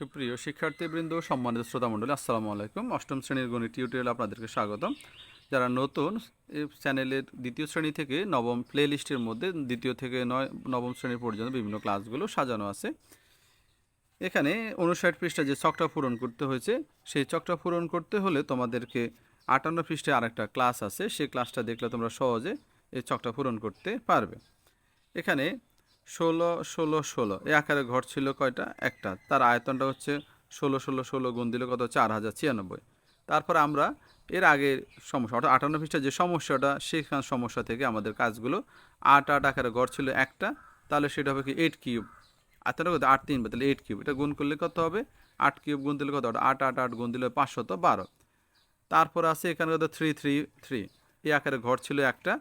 সুপ্রিয় শিক্ষার্থীবৃন্দ, সম্মানিত শ্রোতামণ্ডলী, আসসালামু আলাইকুম। অষ্টম শ্রেণির গণিত টিউটোরিয়ালে আপনাদেরকে স্বাগতম। যারা নতুন, এই চ্যানেলের দ্বিতীয় শ্রেণি থেকে নবম প্লে লিস্টের মধ্যে, দ্বিতীয় থেকে নয়, নবম শ্রেণি পর্যন্ত বিভিন্ন ক্লাসগুলো সাজানো আছে। এখানে উনষাট পৃষ্ঠা যে চকটা পূরণ করতে হয়েছে, সেই চকটা পূরণ করতে হলে তোমাদেরকে আটান্ন পৃষ্ঠায় আরেকটা ক্লাস আছে। সেই ক্লাসটা দেখলে তোমরা সহজে এই চকটা পূরণ করতে পারবে। এখানে ষোলো ষোলো ষোলো। এই আকারে ঘর ছিল কয়টা? একটা। তার আয়তনটা হচ্ছে ষোলো ষোলো ষোলো গুণ দিলে কত? চার হাজার ছিয়ানব্বই। তারপর আমরা এর আগের সমস্যা, অর্থাৎ আটান্ন পৃষ্ঠার যে সমস্যাটা, সেখান সমস্যা থেকে আমাদের কাজগুলো আট আট আকারে ঘর ছিল একটা। তাহলে সেটা হবে কি? এইট কিউব আটটা কত? আট, তিন তাহলে এইট কিউব এটা গুণ করলে কত হবে? আট কিউব গুণ দিলে কত? আট আট আট গুণ দিলে পাঁচশত বারো। তারপর আছে এখানে কত? থ্রি থ্রি থ্রি এই আকারে ঘর ছিল একটা।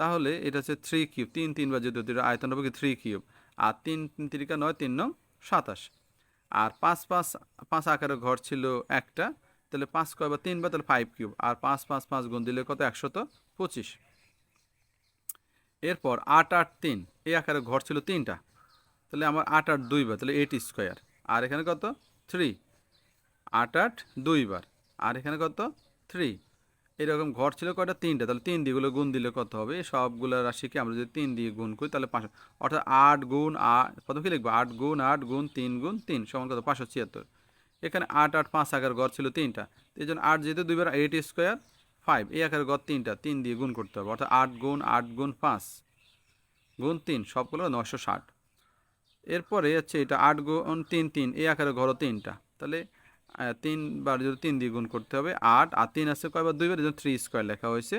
তাহলে এটা হচ্ছে থ্রি কিউব তিন তিন বা যদি আয়তন হবে কি থ্রি কিউব আর তিন তিন তিরিকা নয়, তিন নং সাতাশ। আর পাঁচ পাঁচ পাঁচ আকারের ঘর ছিল একটা, তাহলে পাঁচ কয় বা তিন বা তাহলে ফাইভ কিউব আর পাঁচ পাঁচ পাঁচ গুণ দিলে কত? একশত পঁচিশ। এরপর আট আট, তিন, এই আকারের ঘর ছিল তিনটা। তাহলে আমার আট আট, দুই বার, তাহলে এইট স্কোয়ার আর এখানে কত? থ্রি আট আট, দুই বার। আর এখানে কত? থ্রি এরকম ঘর ছিল কয়টা? তিনটা। তাহলে তিন দিয়েগুলো গুণ দিলে কত হবে? সবগুলো রাশিকে আমরা যদি তিন দিয়ে গুণ করি, তাহলে পাঁচশো। অর্থাৎ আট গুণ আট কত কি লিখব? আট গুণ আট গুণ তিন গুণ তিন, সমান কত? পাঁচশো ছিয়াত্তর। এখানে আট আট, পাঁচ আকার ঘর ছিল তিনটা। এই জন্য আট যেহেতু দুইবার এইট স্কোয়ার ফাইভ এই আকার ঘর তিনটা, তিন দিয়ে গুণ করতে হবে। অর্থাৎ আট গুণ আট গুণ পাঁচ গুণ তিন, সবগুলো নশো ষাট। এরপরে হচ্ছে এটা আট গুণ তিন তিন, এই আকারের ঘরও তিনটা। তাহলে তিনবার যদি তিন দিয়ে গুণ করতে হবে, আট, আর তিন আছে কয়বার দুইবার এই থ্রি স্কোয়ার লেখা হয়েছে।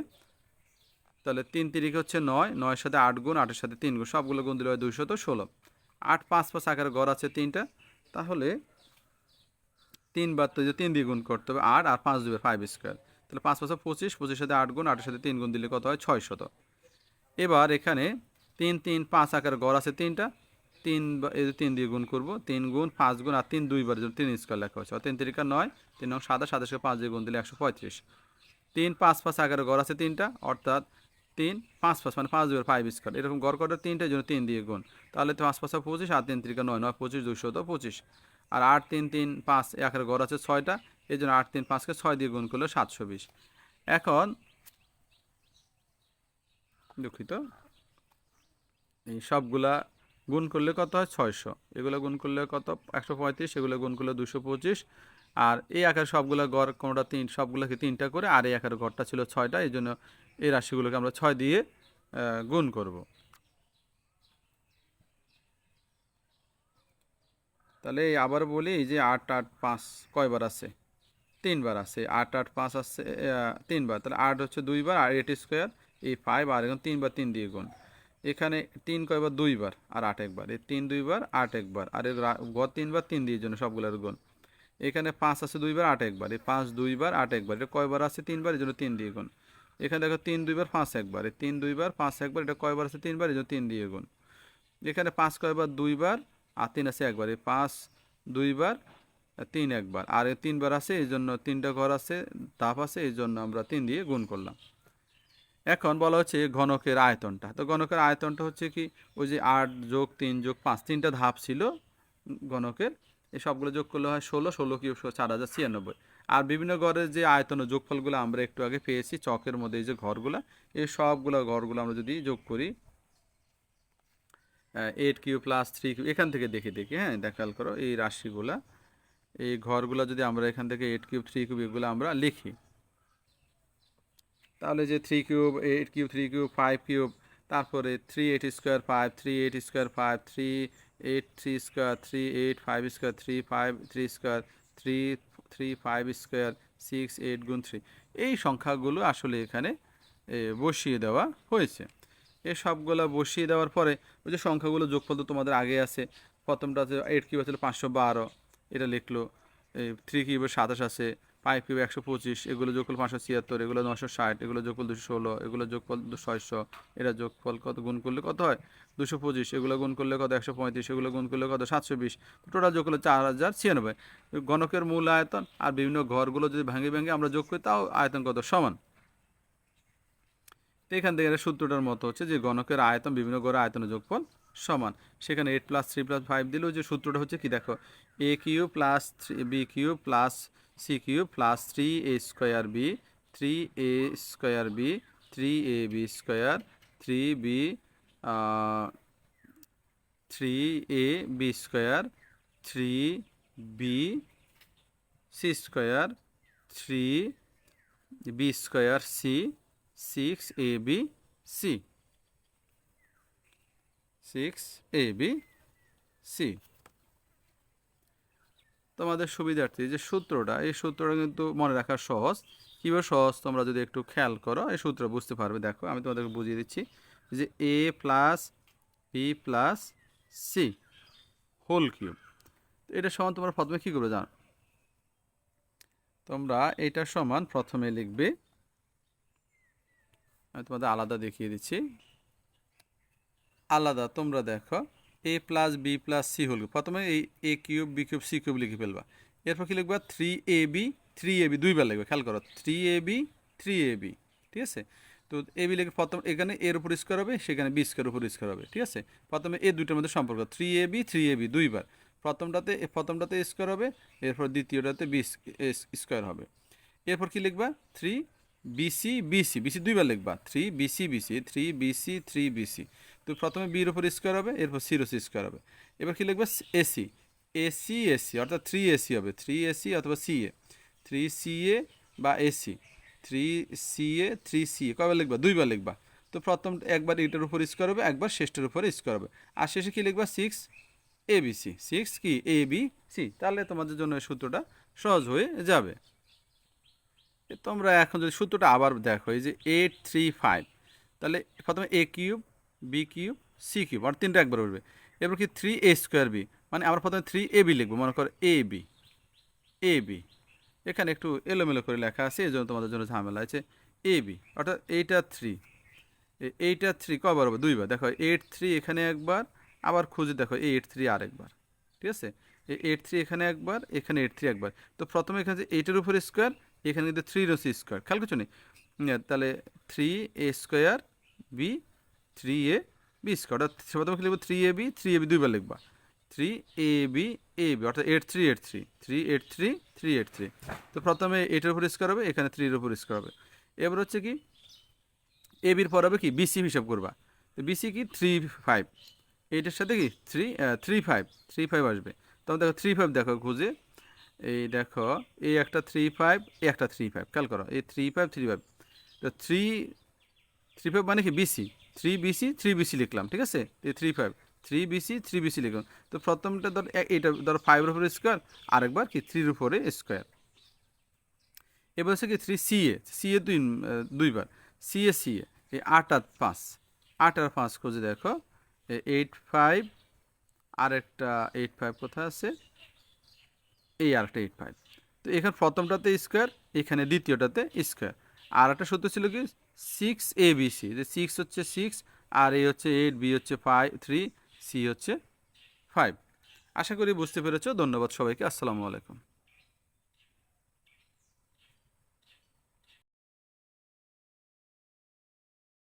তাহলে তিন তিরিকে হচ্ছে নয়, নয়ের সাথে আট গুণ, আটের সাথে তিন গুণ, সবগুলো গুণ দিলে হয় দুইশত ষোলো। আট, পাঁচ পাঁচ, আকারে ঘর আছে তিনটা। তাহলে তিনবার তো তিন দিয়ে গুণ করতে হবে, আট, আর পাঁচ দুবার ফাইভ স্কোয়ার তাহলে পাঁচ পাঁচশো পঁচিশ পঁচিশ সাথে আট গুণ, আটের সাথে তিন গুণ দিলে কত হয়? ছয় শত এবার এখানে তিন তিন, পাঁচ আকার ঘর আছে তিনটা। তিন এই যে তিন দিয়ে গুণ করব, তিন গুণ পাঁচ গুণ, আর তিন দুইবার জন্য তিন স্কোয়ার লেখা হয়েছে তিন তিরিকা নয়, তিন নং সাদা সাতাশকে পাঁচ দিয়ে গুণ দিলে একশো পঁয়ত্রিশ। তিন পাঁচ পাঁচ আকারে ঘর আছে তিনটা, অর্থাৎ তিন পাঁচ পাঁচ মানে পাঁচ দুইবার ফাইভ স্কোয়ার এরকম ঘর কটা তিনটা জন্য তিন দিয়ে গুণ। তাহলে পাঁচ পাঁচ পঁচিশ, আর তিন তিরিকা নয় নয় পঁচিশ দুশো তো পঁচিশ। আর আট তিন তিন পাঁচ একের ঘর আছে ছয়টা, এই জন্য আট তিন পাঁচকে ছয় দিয়ে গুণ করলে সাতশো বিশ। এখন দুঃখিত, এই সবগুলা গুণ করলে কত হয়? ছয়শো। এগুলো গুণ করলে কত? একশো পঁয়ত্রিশ, এগুলো গুণ করলে দুশো পঁচিশ। আর এই আকার সবগুলো গড় কোনোটা তিন, সবগুলোকে তিনটা করে, আর এই আকার ঘরটা ছিল ছয়টা, এই জন্য এই রাশিগুলোকে আমরা ছয় দিয়ে গুণ করব। তাহলে আবার বলি যে আট আট, পাঁচ কয়বার আছে? তিনবার আছে। আট আট, পাঁচ আছে তিনবার। তাহলে আট হচ্ছে দুইবার, আর এইট স্কোয়ার, এই ফাইভ আর এখন তিনবার তিন দিয়ে গুণ। এখানে তিন কয়বার দুইবার আর আট একবার। এই তিন দুইবার আট একবার। আর এর গড় তিনবার তিন দিয়ে জন্য সবগুলোর গুণ। এখানে পাঁচ আছে দুইবার আট একবার। এই পাঁচ দুইবার আট একবার। এটা কয়বার আছে? তিনবার এই জন্য তিন দিয়ে গুণ। এখানে দেখো তিন দুইবার পাঁচ একবার। এই তিন দুইবার পাঁচ একবার, এটা কয়বার আছে? তিনবার এই জন্য তিন দিয়ে গুণ। এখানে পাঁচ কয়বার দুইবার আর তিন আছে একবার। এই পাঁচ দুইবার তিন একবার। আর তিনবার আছে, এই জন্য তিনটা ঘর আছে ধাপ আছে, এই জন্য আমরা তিন দিয়ে গুণ করলাম। এখন বলা হচ্ছে ঘনকের আয়তনটা। তো ঘনকের আয়তনটা হচ্ছে কি? ওই যে আট যোগ তিন যোগ পাঁচ, তিনটা ধাপ ছিল ঘনকের। এই সবগুলো যোগ করলে হয় ষোলো ষোলো কি চার হাজার ছিয়ানব্বই। আর বিভিন্ন ঘরের যে আয়তন ও যোগফলগুলো আমরা একটু আগে পেয়েছি, চকের মধ্যে এই যে ঘরগুলো, এই সবগুলো ঘরগুলো আমরা যদি যোগ করি eight cube plus three cube এখান থেকে দেখে দেখি হ্যাঁ দেখাল করো, এই রাশিগুলা, এই ঘরগুলো যদি আমরা এখান থেকে এইট কিউব থ্রি কিউব এগুলো আমরা লিখি তাহলে যে three cube eight cube three cube five cube তারপরে three eight square five three eight square five three eight three square three eight five square three five three square three three five square six eight গুণ three এই সংখ্যাগুলো আসলে এখানে বসিয়ে দেওয়া হয়েছে। এই সবগুলো বসিয়ে দেওয়ার পরে, ওই যে সংখ্যাগুলো যোগফল তো তোমাদের আগে আছে, প্রথমটা আছে এইট কিউব আছে, পাঁচশো বারো, এটা লিখলো থ্রি কিউবের সাতাশ আছে ফাইভ কিউব একশো পঁচিশ, এগুলো যোগফল পাঁচশো ছিয়াত্তর, এগুলো নশো ষাট, এগুলো যোগফল দুশো ষোলো, এগুলো যোগফল ছয়শো এটা যোগফল কত, গুণ করলে কত হয়? দুশো পঁচিশ, এগুলো গুণ করলে কত, একশো পঁয়ত্রিশ, এগুলো গুণ করলে কত, সাতশো বিশ, টোটাল যোগ করলে চার হাজার ছিয়ানব্বই। গণকের মূল আয়তন আর বিভিন্ন ঘরগুলো যদি ভেঙে ভেঙে আমরা যোগ করি, তাও আয়তন কত? সমান। তো এখান থেকে সূত্রটার মতো হচ্ছে যে গণকের আয়তন বিভিন্ন ঘরের আয়তনের যোগফল সমান। সেখানে eight plus three plus five দিলেও যে সূত্রটা হচ্ছে কি দেখো? A cube plus three, B cube plus C cube plus three A square B, three A square B, three A B square, three B three A B square, three B C square, three B square C, six A B C. Six A B C. তোমাদের সুবিধার্থে যে সূত্রটা, এই সূত্রটা কিন্তু মনে রাখা সহজ। কীভাবে সহজ? তোমরা যদি একটু খেয়াল করো, এই সূত্র বুঝতে পারবে। দেখো, আমি তোমাদেরকে বুঝিয়ে দিচ্ছি। যে A plus B plus C whole cube এটা সমান তোমরা প্রথমে কী করবে জানো? তোমরা এটা সমান প্রথমে লিখবে, আমি তোমাদের আলাদা দেখিয়ে দিচ্ছি। আলাদা, তোমরা দেখো। A plus B plus C whole প্রথমে এই A cube B cube C cube লিখে ফেলবা। এরপর কি লিখবা? Three A B three A B দুইবার লিখবে। খেয়াল করো three A B three A B ঠিক আছে? তো এ বি লিখে প্রথম এখানে এর উপর স্কোয়ার হবে, সেখানে বি স্কোয়ার উপর স্কোয়ার হবে, ঠিক আছে? প্রথমে এই দুইটার মধ্যে সম্পর্ক three A B three A B দুইবার। প্রথমটাতে প্রথমটাতে স্কোয়ার হবে, এরপর দ্বিতীয়টাতে বি স্কোয়ার হবে। এরপর কি লিখবা? থ্রি বিসি বিসি বিসি দুইবার লিখবা। Three BC BC three BC three BC তো প্রথমে বির উপর স্কোয়ার হবে, এরপর সির ওসি স্কোয়ার হবে। এবার কি লিখবে? এসি এসি এসি অর্থাৎ থ্রি এসি হবে। থ্রি এসি অথবা C A three C A বা AC three C A three C A কবে লিখবা? দুইবার লিখবা। তো প্রথম একবার এটার উপর স্কোয়ার হবে, একবার শেষটার উপরে স্কোয়ার হবে। আর শেষে কি লিখবা? Six A B C six কি? এ বি সি তাহলে তোমাদের জন্য এই সূত্রটা সহজ হয়ে যাবে। তোমরা এখন যদি সূত্রটা আবার দেখো, এই যে এইট থ্রি ফাইভ তাহলে প্রথমে A cube B cube C cube আর তিনটা একবার উঠবে এরপর কি থ্রি এ স্কোয়ার বি মানে আমরা প্রথমে থ্রি এ বি লিখব, মনে করো এ বি এ বি এখানে একটু এলোমেলো করে লেখা আছে এই জন্য তোমাদের জন্য ঝামেলা আছে। এ বি অর্থাৎ এইটা থ্রি এইটা থ্রি কবার হবে? দুইবার। দেখো এইট থ্রি এখানে একবার, আবার খুঁজে দেখো এইট থ্রি আর একবার ঠিক আছে? এই এইট থ্রি এখানে একবার, এখানে এইট থ্রি একবার। তো প্রথমে এখানে যে এইটের উপর স্কোয়ার এখানে কিন্তু থ্রি রসি স্কোয়ার খেয়াল করছ নি? তাহলে three A square B three A B square অর্থাৎ প্রথমে লিখব three A B three A B দুইবার লিখবা। Three A B A B অর্থাৎ eight three eight three three eight three three eight three তো প্রথমে এইটের উপর স্কোয়ার হবে, এখানে থ্রির উপর স্কোয়ার হবে। এবার হচ্ছে কি এ বির পর হবে কি বিসি হিসাব করবা। তো বিসি কি থ্রি ফাইভ এইটার সাথে কি three three five three five আসবে। তখন দেখো থ্রি ফাইভ দেখো, খুঁজে। এই দেখো এই একটা থ্রি ফাইভ এই একটা থ্রি ফাইভ খেয়াল করো এই থ্রি ফাইভ থ্রি ফাইভ তো থ্রি থ্রি ফাইভ মানে কি BC three BC three BC লিখলাম, ঠিক আছে? Three five three BC three BC লিখলাম। তো প্রথমটা ধর এ- এইটা ধর ফাইভের উপরে স্কোয়ার আরেকবার কি থ্রির উপরে স্কোয়ার এবার হচ্ছে কি three C A C A দুই, দুইবার সি এ সি এ, এই আট আর পাঁচ, আট আর পাঁচ খুঁজে দেখো এইট ফাইভ আরেকটা এইট ফাইভ কোথায় আছে? এই আরেকটা এইট ফাইভ তো এখানে প্রথমটাতে স্কোয়ার এখানে দ্বিতীয়টাতে স্কোয়ার আর একটা সূত্র ছিল কি? সিক্স এ বি সি যে সিক্স হচ্ছে সিক্স আর এ হচ্ছে এইট বি হচ্ছে ফাইভ থ্রি সি হচ্ছে ফাইভ আশা করি বুঝতে পেরেছ, ধন্যবাদ সবাইকে, আসসালামু আলাইকুম।